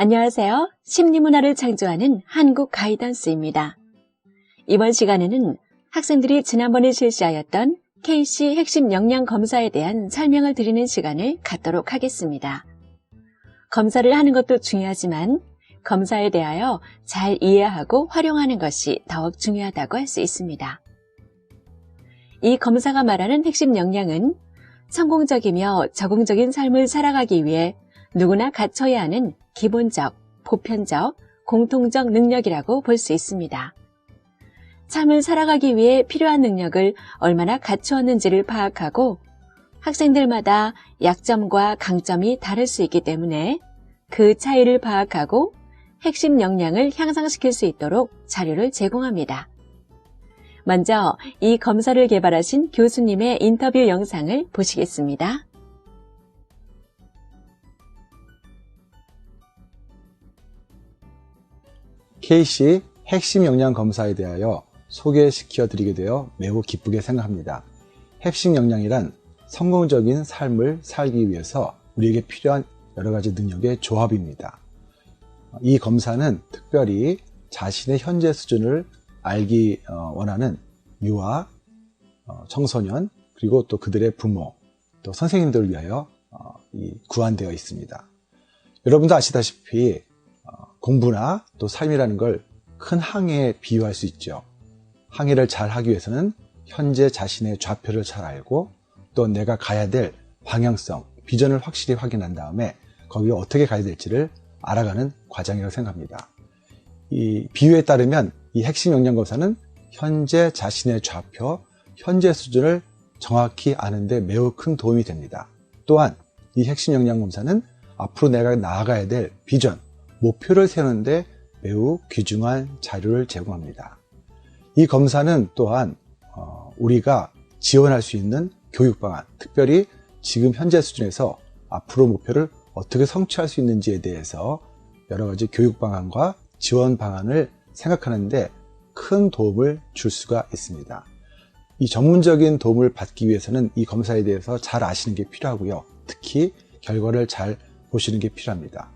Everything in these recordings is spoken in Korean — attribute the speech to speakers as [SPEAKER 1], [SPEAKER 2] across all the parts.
[SPEAKER 1] 안녕하세요. 심리 문화를 창조하는 한국 가이던스입니다. 이번 시간에는 학생들이 지난번에 실시하였던 KC 핵심 역량 검사에 대한 설명을 드리는 시간을 갖도록 하겠습니다. 검사를 하는 것도 중요하지만 검사에 대하여 잘 이해하고 활용하는 것이 더욱 중요하다고 할 수 있습니다. 이 검사가 말하는 핵심 역량은 성공적이며 적응적인 삶을 살아가기 위해 누구나 갖춰야 하는 기본적, 보편적, 공통적 능력이라고 볼 수 있습니다. 삶을 살아가기 위해 필요한 능력을 얼마나 갖추었는지를 파악하고 학생들마다 약점과 강점이 다를 수 있기 때문에 그 차이를 파악하고 핵심 역량을 향상시킬 수 있도록 자료를 제공합니다. 먼저 이 검사를 개발하신 교수님의 인터뷰 영상을 보시겠습니다.
[SPEAKER 2] KC 핵심 역량 검사에 대하여 소개시켜 드리게 되어 매우 기쁘게 생각합니다. 핵심 역량이란 성공적인 삶을 살기 위해서 우리에게 필요한 여러 가지 능력의 조합입니다. 이 검사는 특별히 자신의 현재 수준을 알기 어, 원하는 유아, 어, 청소년, 그리고 또 그들의 부모, 또 선생님들을 위하여 어, 구안되어 있습니다. 여러분도 아시다시피 공부나 또 삶이라는 걸 큰 항해에 비유할 수 있죠. 항해를 잘 하기 위해서는 현재 자신의 좌표를 잘 알고 또 내가 가야 될 방향성, 비전을 확실히 확인한 다음에 거기에 어떻게 가야 될지를 알아가는 과정이라고 생각합니다. 이 비유에 따르면 이 핵심 역량 검사는 현재 자신의 좌표, 현재 수준을 정확히 아는데 매우 큰 도움이 됩니다. 또한 이 핵심 역량 검사는 앞으로 내가 나아가야 될 비전, 목표를 세우는데 매우 귀중한 자료를 제공합니다. 이 검사는 또한 어, 우리가 지원할 수 있는 교육 방안, 특별히 지금 현재 수준에서 앞으로 목표를 어떻게 성취할 수 있는지에 대해서 여러 가지 교육 방안과 지원 방안을 생각하는데 큰 도움을 줄 수가 있습니다. 이 전문적인 도움을 받기 위해서는 이 검사에 대해서 잘 아시는 게 필요하고요. 특히 결과를 잘 보시는 게 필요합니다.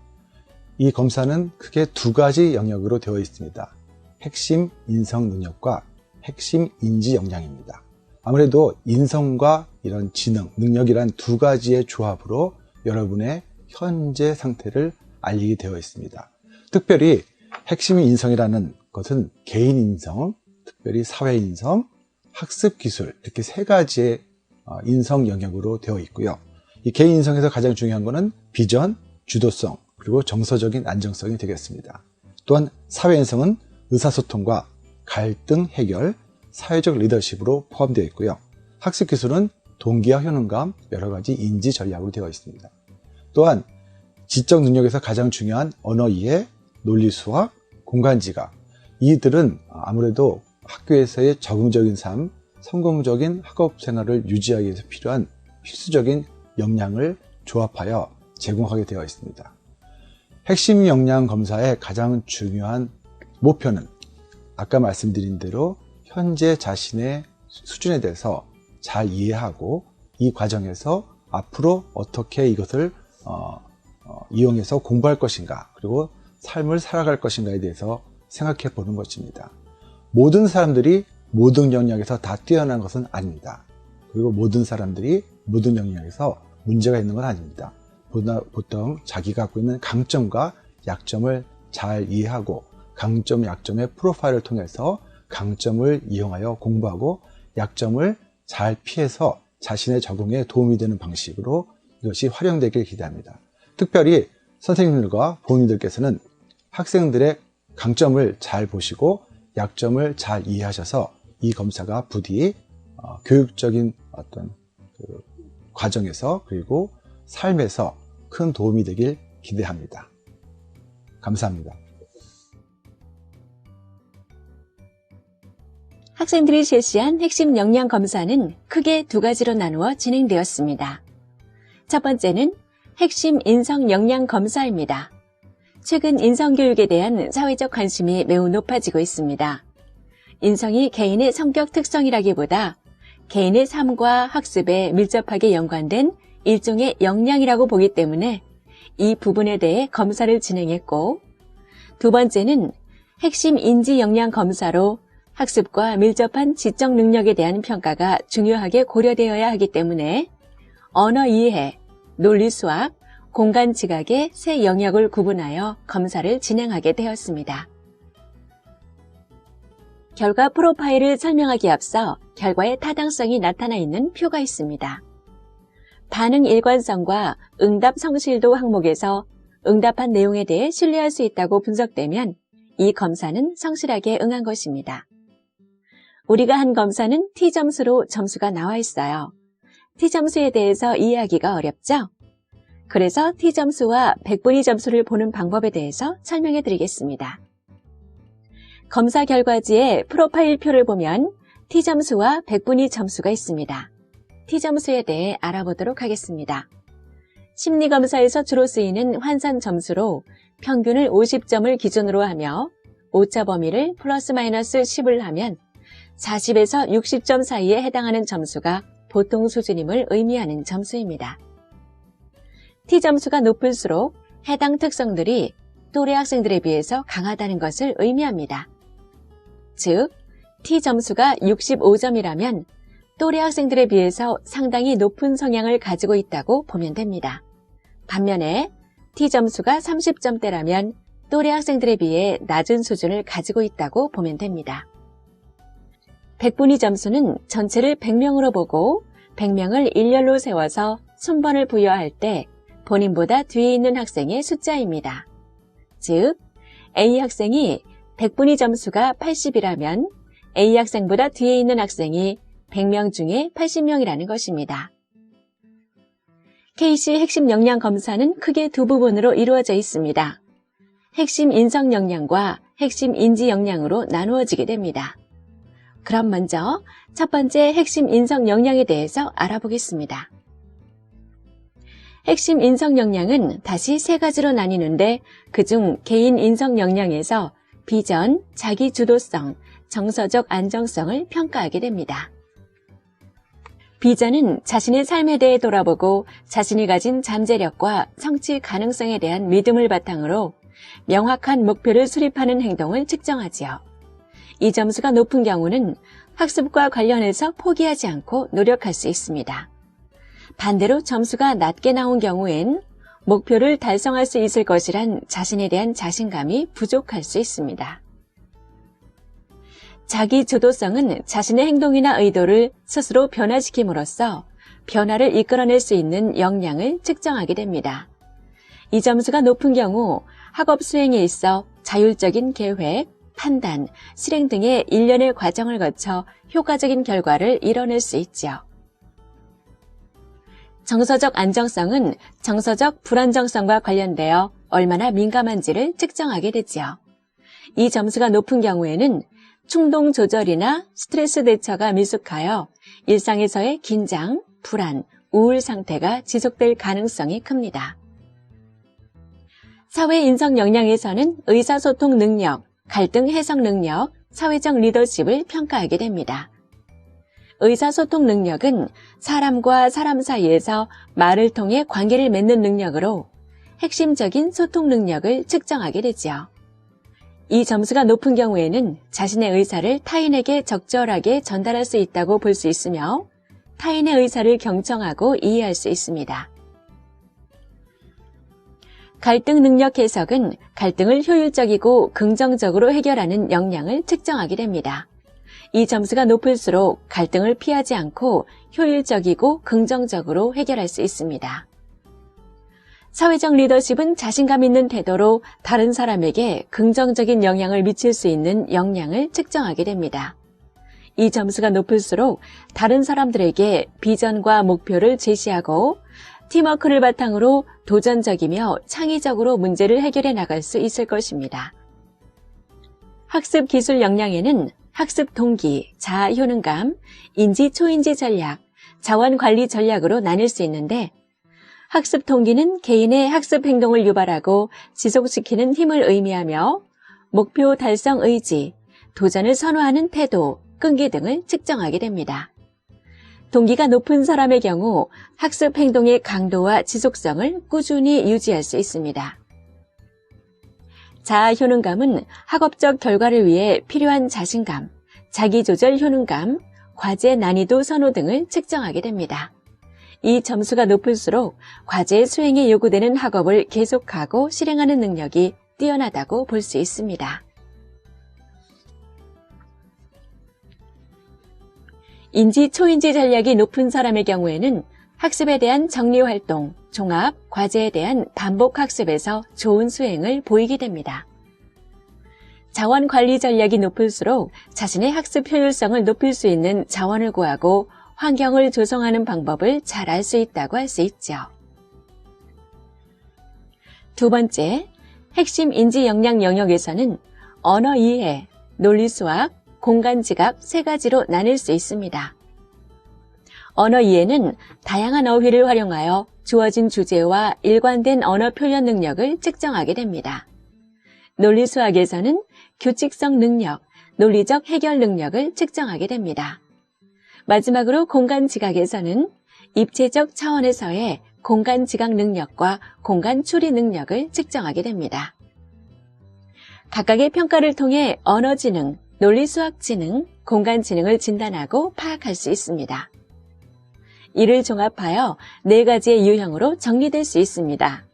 [SPEAKER 2] 이 검사는 크게 두 가지 영역으로 되어 있습니다. 핵심 인성 능력과 핵심 인지 역량입니다. 아무래도 인성과 이런 지능, 능력이란 두 가지의 조합으로 여러분의 현재 상태를 알리게 되어 있습니다. 특별히 핵심 인성이라는 것은 개인 인성, 특별히 사회 인성, 학습 기술 이렇게 세 가지의 어, 인성 영역으로 되어 있고요. 이 개인 인성에서 가장 중요한 것은 비전, 주도성, 그리고 정서적인 안정성이 되겠습니다. 또한 사회인성은 의사소통과 갈등 해결, 사회적 리더십으로 포함되어 있고요. 학습 기술은 동기와 효능감, 여러 가지 인지 전략으로 되어 있습니다. 또한 지적 능력에서 가장 중요한 언어 이해, 논리 수학, 공간 지각. 이들은 아무래도 학교에서의 적응적인 삶, 성공적인 학업 생활을 유지하기 위해서 필요한 필수적인 역량을 조합하여 제공하게 되어 있습니다. 핵심 역량 검사의 가장 중요한 목표는 아까 말씀드린 대로 현재 자신의 수준에 대해서 잘 이해하고 이 과정에서 앞으로 어떻게 이것을 어, 어, 이용해서 공부할 것인가 그리고 삶을 살아갈 것인가에 대해서 생각해 보는 것입니다. 모든 사람들이 모든 영역에서 다 뛰어난 것은 아닙니다. 그리고 모든 사람들이 모든 영역에서 문제가 있는 건 아닙니다. 보통 자기가 갖고 있는 강점과 약점을 잘 이해하고 강점, 약점의 프로파일을 통해서 강점을 이용하여 공부하고 약점을 잘 피해서 자신의 적응에 도움이 되는 방식으로 이것이 활용되길 기대합니다. 특별히 선생님들과 부모님들께서는 학생들의 강점을 잘 보시고 약점을 잘 이해하셔서 이 검사가 부디 어, 교육적인 어떤 그 과정에서 그리고 삶에서 큰 도움이 되길 기대합니다. 감사합니다.
[SPEAKER 1] 학생들이 실시한 핵심 역량 검사는 크게 두 가지로 나누어 진행되었습니다. 첫 번째는 핵심 인성 역량 검사입니다. 최근 인성교육에 대한 사회적 관심이 매우 높아지고 있습니다. 인성이 개인의 성격 특성이라기보다 개인의 삶과 학습에 밀접하게 연관된 일종의 역량이라고 보기 때문에 이 부분에 대해 검사를 진행했고, 두 번째는 핵심 인지 역량 검사로 학습과 밀접한 지적 능력에 대한 평가가 중요하게 고려되어야 하기 때문에 언어 이해, 논리 수학, 공간 지각의 세 영역을 구분하여 검사를 진행하게 되었습니다. 결과 프로파일을 설명하기 앞서 결과의 타당성이 나타나 있는 표가 있습니다. 반응 일관성과 응답 성실도 항목에서 응답한 내용에 대해 신뢰할 수 있다고 분석되면 이 검사는 성실하게 응한 것입니다. 우리가 한 검사는 T점수로 점수가 나와 있어요. T점수에 대해서 이해하기가 어렵죠? 그래서 T점수와 100분위 점수를 보는 방법에 대해서 설명해 드리겠습니다. 검사 결과지의 프로파일 표를 보면 T점수와 100분위 점수가 있습니다. T점수에 대해 알아보도록 하겠습니다. 심리검사에서 주로 쓰이는 환산 점수로 평균을 50점을 기준으로 하며 오차 범위를 플러스 마이너스 10을 하면 40에서 60점 사이에 해당하는 점수가 보통 수준임을 의미하는 점수입니다. T점수가 높을수록 해당 특성들이 또래 학생들에 비해서 강하다는 것을 의미합니다. 즉, T점수가 65점이라면 또래 학생들에 비해서 상당히 높은 성향을 가지고 있다고 보면 됩니다. 반면에 T점수가 30점대라면 또래 학생들에 비해 낮은 수준을 가지고 있다고 보면 됩니다. 100분위 점수는 전체를 100명으로 보고 100명을 일렬로 세워서 순번을 부여할 때 본인보다 뒤에 있는 학생의 숫자입니다. 즉, A 학생이 100분위 점수가 80이라면 A 학생보다 뒤에 있는 학생이 100명 중에 80명이라는 것입니다. KC 핵심 역량 검사는 크게 두 부분으로 이루어져 있습니다. 핵심 인성 역량과 핵심 인지 역량으로 나누어지게 됩니다. 그럼 먼저 첫 번째 핵심 인성 역량에 대해서 알아보겠습니다. 핵심 인성 역량은 다시 세 가지로 나뉘는데 그중 개인 인성 역량에서 비전, 자기 주도성, 정서적 안정성을 평가하게 됩니다. 비전은 자신의 삶에 대해 돌아보고 자신이 가진 잠재력과 성취 가능성에 대한 믿음을 바탕으로 명확한 목표를 수립하는 행동을 측정하지요. 이 점수가 높은 경우는 학습과 관련해서 포기하지 않고 노력할 수 있습니다. 반대로 점수가 낮게 나온 경우엔 목표를 달성할 수 있을 것이란 자신에 대한 자신감이 부족할 수 있습니다. 자기 주도성은 자신의 행동이나 의도를 스스로 변화시킴으로써 변화를 이끌어낼 수 있는 역량을 측정하게 됩니다. 이 점수가 높은 경우 학업 수행에 있어 자율적인 계획, 판단, 실행 등의 일련의 과정을 거쳐 효과적인 결과를 이뤄낼 수 있죠. 정서적 안정성은 정서적 불안정성과 관련되어 얼마나 민감한지를 측정하게 되지요. 이 점수가 높은 경우에는 충동 조절이나 스트레스 대처가 미숙하여 일상에서의 긴장, 불안, 우울 상태가 지속될 가능성이 큽니다. 사회 인성 역량에서는 의사소통 능력, 갈등 해석 능력, 사회적 리더십을 평가하게 됩니다. 의사소통 능력은 사람과 사람 사이에서 말을 통해 관계를 맺는 능력으로 핵심적인 소통 능력을 측정하게 되지요. 이 점수가 높은 경우에는 자신의 의사를 타인에게 적절하게 전달할 수 있다고 볼 수 있으며 타인의 의사를 경청하고 이해할 수 있습니다. 갈등 능력 해석은 갈등을 효율적이고 긍정적으로 해결하는 역량을 측정하게 됩니다. 이 점수가 높을수록 갈등을 피하지 않고 효율적이고 긍정적으로 해결할 수 있습니다. 사회적 리더십은 자신감 있는 태도로 다른 사람에게 긍정적인 영향을 미칠 수 있는 역량을 측정하게 됩니다. 이 점수가 높을수록 다른 사람들에게 비전과 목표를 제시하고 팀워크를 바탕으로 도전적이며 창의적으로 문제를 해결해 나갈 수 있을 것입니다. 학습 기술 역량에는 학습 동기, 자아 효능감, 인지 초인지 전략, 자원 관리 전략으로 나눌 수 있는데 학습 동기는 개인의 학습 행동을 유발하고 지속시키는 힘을 의미하며 목표 달성 의지, 도전을 선호하는 태도, 끈기 등을 측정하게 됩니다. 동기가 높은 사람의 경우 학습 행동의 강도와 지속성을 꾸준히 유지할 수 있습니다. 자아 효능감은 학업적 결과를 위해 필요한 자신감, 자기조절 효능감, 과제 난이도 선호 등을 측정하게 됩니다. 이 점수가 높을수록 과제 수행에 요구되는 학업을 계속하고 실행하는 능력이 뛰어나다고 볼 수 있습니다. 인지 초인지 전략이 높은 사람의 경우에는 학습에 대한 정리 활동, 종합, 과제에 대한 반복 학습에서 좋은 수행을 보이게 됩니다. 자원 관리 전략이 높을수록 자신의 학습 효율성을 높일 수 있는 자원을 구하고 환경을 조성하는 방법을 잘 알 수 있다고 할 수 있죠. 두 번째, 핵심 인지 역량 영역에서는 언어 이해, 논리 수학, 공간 지각 세 가지로 나눌 수 있습니다. 언어 이해는 다양한 어휘를 활용하여 주어진 주제와 일관된 언어 표현 능력을 측정하게 됩니다. 논리 수학에서는 규칙성 능력, 논리적 해결 능력을 측정하게 됩니다. 마지막으로 공간 지각에서는 입체적 차원에서의 공간 지각 능력과 공간 추리 능력을 측정하게 됩니다. 각각의 평가를 통해 언어 지능, 논리 수학 지능, 공간 지능을 진단하고 파악할 수 있습니다. 이를 종합하여 네 가지의 유형으로 정리될 수 있습니다.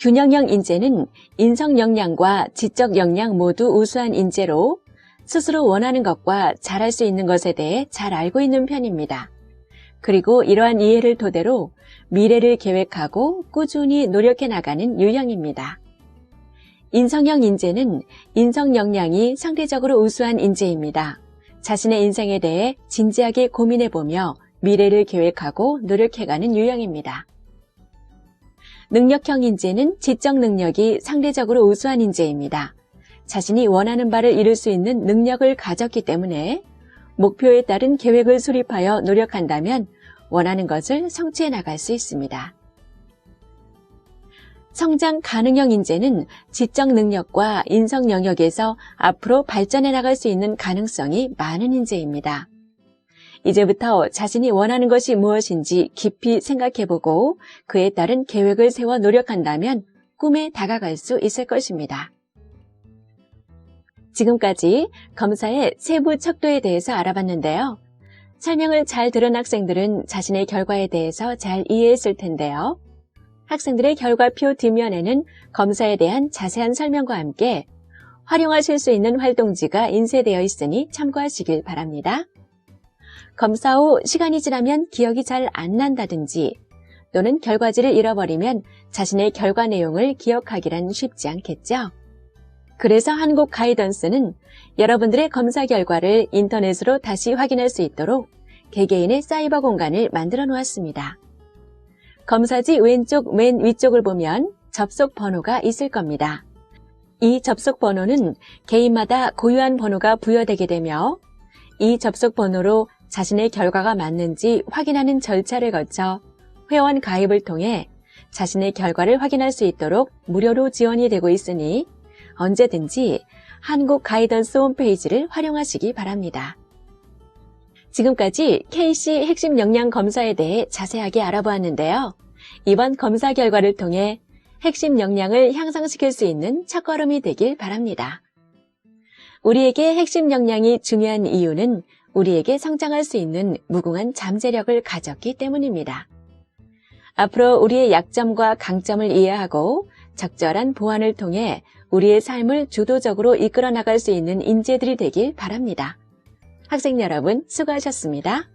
[SPEAKER 1] 균형형 인재는 인성 역량과 지적 역량 모두 우수한 인재로 스스로 원하는 것과 잘할 수 있는 것에 대해 잘 알고 있는 편입니다. 그리고 이러한 이해를 토대로 미래를 계획하고 꾸준히 노력해 나가는 유형입니다. 인성형 인재는 인성 역량이 상대적으로 우수한 인재입니다. 자신의 인생에 대해 진지하게 고민해 보며 미래를 계획하고 노력해가는 유형입니다. 능력형 인재는 지적 능력이 상대적으로 우수한 인재입니다. 자신이 원하는 바를 이룰 수 있는 능력을 가졌기 때문에 목표에 따른 계획을 수립하여 노력한다면 원하는 것을 성취해 나갈 수 있습니다. 성장 가능형 인재는 지적 능력과 인성 영역에서 앞으로 발전해 나갈 수 있는 가능성이 많은 인재입니다. 이제부터 자신이 원하는 것이 무엇인지 깊이 생각해보고 그에 따른 계획을 세워 노력한다면 꿈에 다가갈 수 있을 것입니다. 지금까지 검사의 세부 척도에 대해서 알아봤는데요. 설명을 잘 들은 학생들은 자신의 결과에 대해서 잘 이해했을 텐데요. 학생들의 결과표 뒷면에는 검사에 대한 자세한 설명과 함께 활용하실 수 있는 활동지가 인쇄되어 있으니 참고하시길 바랍니다. 검사 후 시간이 지나면 기억이 잘 안 난다든지 또는 결과지를 잃어버리면 자신의 결과 내용을 기억하기란 쉽지 않겠죠? 그래서 한국 가이던스는 여러분들의 검사 결과를 인터넷으로 다시 확인할 수 있도록 개개인의 사이버 공간을 만들어 놓았습니다. 검사지 왼쪽 맨 위쪽을 보면 접속 번호가 있을 겁니다. 이 접속 번호는 개인마다 고유한 번호가 부여되게 되며 이 접속 번호로 자신의 결과가 맞는지 확인하는 절차를 거쳐 회원 가입을 통해 자신의 결과를 확인할 수 있도록 무료로 지원이 되고 있으니 언제든지 한국 가이던스 홈페이지를 활용하시기 바랍니다. 지금까지 KC 핵심 역량 검사에 대해 자세하게 알아보았는데요. 이번 검사 결과를 통해 핵심 역량을 향상시킬 수 있는 첫걸음이 되길 바랍니다. 우리에게 핵심 역량이 중요한 이유는 우리에게 성장할 수 있는 무궁한 잠재력을 가졌기 때문입니다. 앞으로 우리의 약점과 강점을 이해하고 적절한 보완을 통해 우리의 삶을 주도적으로 이끌어 나갈 수 있는 인재들이 되길 바랍니다. 학생 여러분, 수고하셨습니다.